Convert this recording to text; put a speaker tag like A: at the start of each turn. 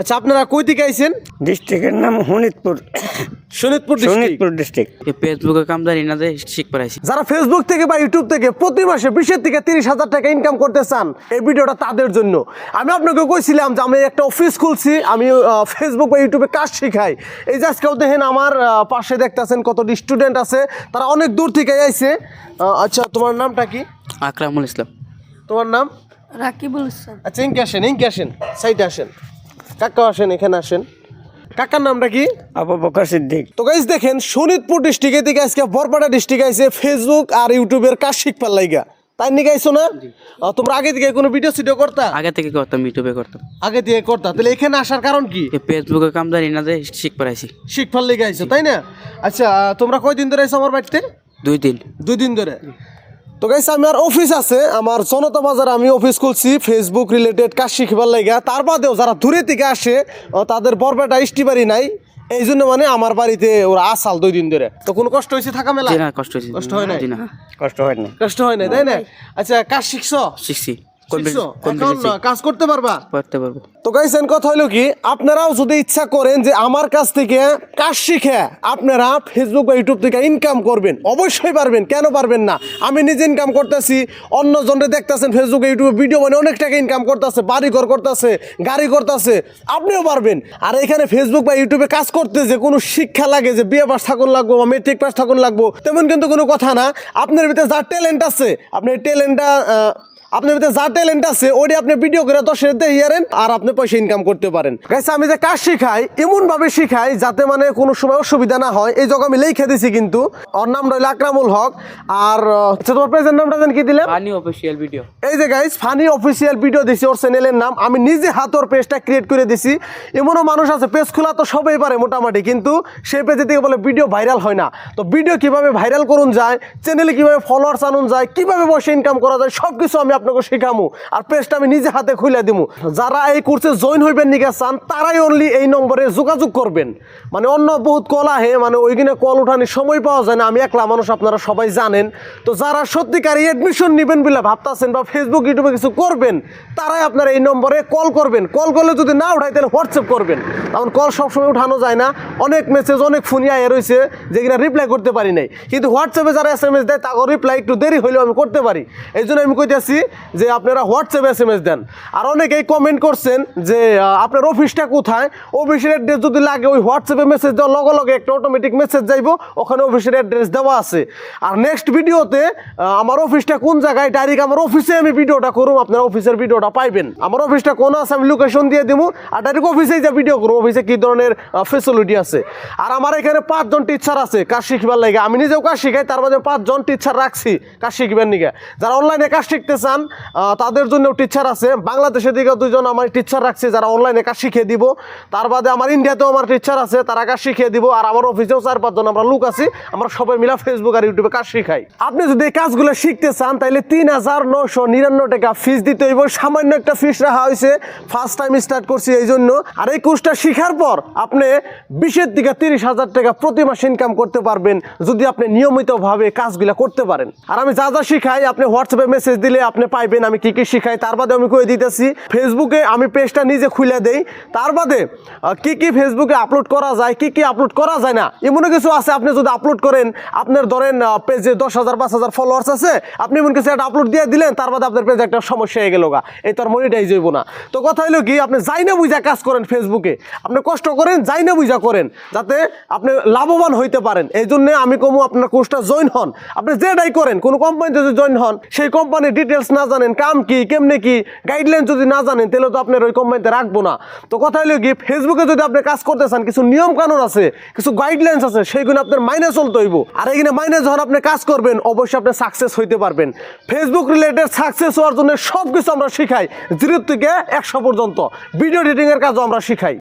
A: আচ্ছা আপনারা কই থেকে আইছেন?
B: ডিস্ট্রিক্টের নাম হনিতপুর।
A: শোনিতপুর ডিস্ট্রিক্ট
B: শোনিতপুর ডিস্ট্রিক্ট
C: এই ফেসবুকে কামদানি না যে শিখ পারাইছি
A: যারা ফেসবুক থেকে বা ইউটিউব থেকে প্রতি মাসে বিশের থেকে তিরিশ হাজার টাকা ইনকাম করতে চান এই ভিডিওটা তাদের জন্য। আমি আপনাকে কইছিলাম যে আমি একটা অফিস খুলছি আমি ফেসবুক বা ইউটিউবে কাজ শিখাই। এই যে আজকেও দেখেন আমার পাশে দেখতেছেন কত স্টুডেন্ট আছে তারা অনেক দূর থেকে আইছে। আচ্ছা তোমার নামটা কি?
C: আকরামুল ইসলাম।
A: তোমার নাম?
D: রাকিবুল ইসলাম।
A: আচ্ছা ইনকে আসেন ইনকে আসেন সাইডে আসেন। কাকা আসেন এখানে আসেন। কাকার নামটা কি?
B: আবু বকর সিদ্দিক।
A: তো গাইজ দেখেন শোনিতপুর ডিস্ট্রিক্টে থেকে আজকে বরপাড়া ডিস্ট্রিক্ট আইছে ফেসবুক আর ইউটিউবের কাজ শিখবার লাইগা তাই নিয়ে গাইছো না তোমরা আগে থেকে কোনো ভিডিও সিডিও করতা?
C: আগে থেকে করতাম ইউটিউবে করতাম।
A: আগে থেকে করতা। তাহলে এখানে আসার কারণ কি?
C: ফেসবুকে কামদানি না যে শিখ পারাইছি
A: শিখবার লেগে আইছো তাই না? আচ্ছা তোমরা কয়দিন ধরে আইছো আমার বাড়িতে?
C: দুই দিন।
A: দুই দিন ধরে। তো গাইছে আমি আর অফিস আছে আমার জনতা বাজার আমি অফিস খুলছি ফেসবুক রিলেটেড কাজ শিখবার লাগা। তার বাদেও যারা দূরে থেকে আসে তাদের বরপেটা ইষ্টিবাড়ি নাই এই জন্য মানে আমার বাড়িতে ওরা আসাল দুই দিন ধরে। তো কোনো কষ্ট হয়েছে থাকা মেলা?
C: না কষ্ট হয়েছে।
A: কষ্ট হয়?
C: না।
B: কষ্ট হয় না
A: কষ্ট হয় না তাই না? আচ্ছা কাজ শিখছো?
C: শিখছি।
A: কাজ করতে পারবা?
C: করতে পারব।
A: তো গাইছেন কথা হলো কি আপনারাও যদি ইচ্ছা করেন যে আমার কাছ থেকে কাজ শিখে আপনারা ফেসবুক বা ইউটিউব থেকে ইনকাম করবেন অবশ্যই পারবেন। কেন পারবেন না? আমি নিজে ইনকাম করতেছি অন্য জনরে দেখতেছেন ফেসবুকে ইউটিউবে ভিডিও মানে অনেক টাকা ইনকাম করতেছে বাড়ি ঘর করতেছে গাড়ি করতেছে আপনিও পারবেন। আর এখানে ফেসবুক বা ইউটিউবে কাজ করতে যে কোনো শিক্ষা লাগে যে বিয়ে পাস থাকুন লাগবো বা মেট্রিক পাস থাকুন লাগবো তেমন কিন্তু কোনো কথা না। আপনার ভিতরে যার ট্যালেন্ট আছে আপনি ট্যালেন্টটা আপনার ভিতরে যা ট্যালেন্ট আছে ওইটা আপনি ভিডিও করে দশ হাজার হিয়ারেন আর আপনি পয়সা ইনকাম করতে পারেন। গাইছে আমি যে কাজ শিখাই এমন ভাবে শিখাই যাতে মানে কোনো সময় অসুবিধা না হয়। এই জায়গা আমি লিখে দিছি কিন্তু। ওর নাম রইল আকরামুল হক। আর আচ্ছা তোমার নামটা জানি কি
C: ফানি অফিসিয়াল ভিডিও
A: এই যে গাইস ফানি অফিসিয়াল ভিডিও দিছি ওর চ্যানেলের নাম। আমি নিজে হাত ওর পেজটা ক্রিয়েট করে দিছি। এমনও মানুষ আছে পেজ খোলা তো সবাই পারে মোটামুটি কিন্তু সেই পেজে থেকে বলে ভিডিও ভাইরাল হয় না। তো ভিডিও কীভাবে ভাইরাল করুন যায় চ্যানেলে কীভাবে ফলোয়ার্স আনুন যায় কীভাবে বসে ইনকাম করা যায় সব কিছু আমি আপনাকে শেখামু। আর পেজটা আমি নিজে হাতে খুলে দিমু। যারা এই কোর্সে জয়েন হইবেন নিকে চান, তারাই অনলি এই নম্বরে যোগাযোগ করবেন। মানে অন্য বহুত কল আহে মানে ওইখানে কল উঠানোর সময় পাওয়া যায় না, আমি একলা মানুষ, আপনারা সবাই জানেন। তো যারা সত্যিকারই এডমিশন নেবেন বলে ভাবতাছেন বা ফেসবুক ইউটিউবে কিছু করবেন, তারাই আপনারা এই নম্বরে কল করবেন। কল করলে যদি না উঠাই তাহলে হোয়াটসঅ্যাপ করবেন। কারণ কল সবসময় উঠানো যায় না। অনেক মেসেজ অনেক ফোনই আয় রয়েছে যেগুলো রিপ্লাই করতে পারি নাই। কিন্তু হোয়াটসঅ্যাপে যারা এস এম এস দেয় তাকে রিপ্লাই একটু দেরি হলেও আমি করতে পারি। এই জন্য আমি কইতেছি যে আপনারা হোয়াটসঅ্যাপে এস এম এস দেন। আর অনেকেই কমেন্ট করছেন যে আপনার অফিসটা কোথায়? অফিসের অ্যাড্রেস যদি লাগে, ওই হোয়াটসঅ্যাপে মেসেজ দেওয়ার লগে লগে একটা অটোমেটিক মেসেজ যাইব, ওখানে অফিসের অ্যাড্রেস দেওয়া আছে। আর নেক্সট ভিডিওতে আমার অফিসটা কোন জায়গায়? ডাইরেক্ট আমার অফিসে আমি ভিডিওটা করুম, আপনার অফিসের ভিডিওটা পাইবেন। আমার অফিসটা কোন আছে, আমি লোকেশন দিয়ে দিব আর ডাইরেক্ট অফিসেই যা ভিডিও করুম অফিসে কি ধরনের ফেসিলিটি আছে। আর আমার এখানে পাঁচজন টিচার আছে, কাজ শিখবার লাগে। আমি নিজেও কাজ শিখাই, তার মাঝে পাঁচজন টিচার রাখছি, কাজ শিখবেন নিকে যারা অনলাইনে কাজ শিখতে চান আহ, তাদের জন্য টিচার আছে। বাংলাদেশের দিকে দুজন আমার টিচার রাখছি যারা অনলাইনে কাজ শিখিয়ে দিব। তার বাদে আমার ইন্ডিয়াতেও আমার টিচার আছে তারা কাজ শিখিয়ে দিব। আর আমার অফিসেও চার পাঁচজন আমরা লোক আছি আমরা সবাই মিলা ফেসবুক আর ইউটিউবে কাজ শিখাই। আপনি যদি এই কাজগুলো শিখতে চান তাহলে তিন হাজার নশো নিরানব্বই টাকা ফিস দিতে হইব। সামান্য একটা ফিস রাখা হয়েছে ফার্স্ট টাইম স্টার্ট করছি এই জন্য। আর এই কোর্সটা শিখার পর আপনি বিশের দিকে তিরিশ হাজার টাকা প্রতি মাসে ইনকাম করতে পারবেন যদি আপনি নিয়মিতভাবে কাজগুলো করতে পারেন। আর আমি যা যা শিখাই আপনি হোয়াটসঅ্যাপে মেসেজ দিলে আপনি পাইবেন, আমি কি কি শিখাই, তার বাদে আমি কয়ে দিতেছি ফেসবুকে আমি পেজটা নিজে খুলে দেই, তার বাদে কি কি ফেসবুকে আপলোড করা যায়, কি কি আপলোড করা যায় না, এমনও কিছু আছে, আপনি যদি আপলোড করেন, আপনার ধরেন পেজে দশ হাজার, পাঁচ হাজার ফলোয়ার্স আছে, আপনি এমন কিছু একটা আপলোড দিয়ে দিলেন, তার বাদে আপনার পেজে একটা সমস্যা হয়ে গেল গা, এই তো আর মনিটাইজ হইব না। তো কথা হলো কি, আপনি যাই না বুঝা কাজ করেন ফেসবুকে আপনি কষ্ট করেন যাই না বুঝা করেন, যাতে আপনি লাভবান হইতে পারেন, এই জন্যে আমি কমু, আপনার কোর্সটা জয়েন হন। আপনি যেটাই করেন, কোনো কোম্পানিতে যদি জয়েন হন, সেই কোম্পানির ডিটেলস না জানেন, কাম কি, কেমনে কি? গাইডলাইন যদি না জানেন, তাহলে তো আপনার ওই কোম্পানিতে রাখব না। তো কথা হলো কি ফেসবুকে যদি আপনি কাজ করতে চান, কিছু নিয়ম কানুন আছে, কিছু গাইডলাইন্স আছে, সেইগুলো আপনার মাইনে চলতে হইব। আর এখানে মাইনে যখন আপনি কাজ করবেন, অবশ্যই আপনি সাকসেস হইতে পারবেন। ফেসবুক রিলেটেড সাকসেস হওয়ার জন্য সব কিছু আমরা শিখাই জিরো থেকে একশো পর্যন্ত। ভিডিও এডিটিং এর কাজও আমরা শিখাই।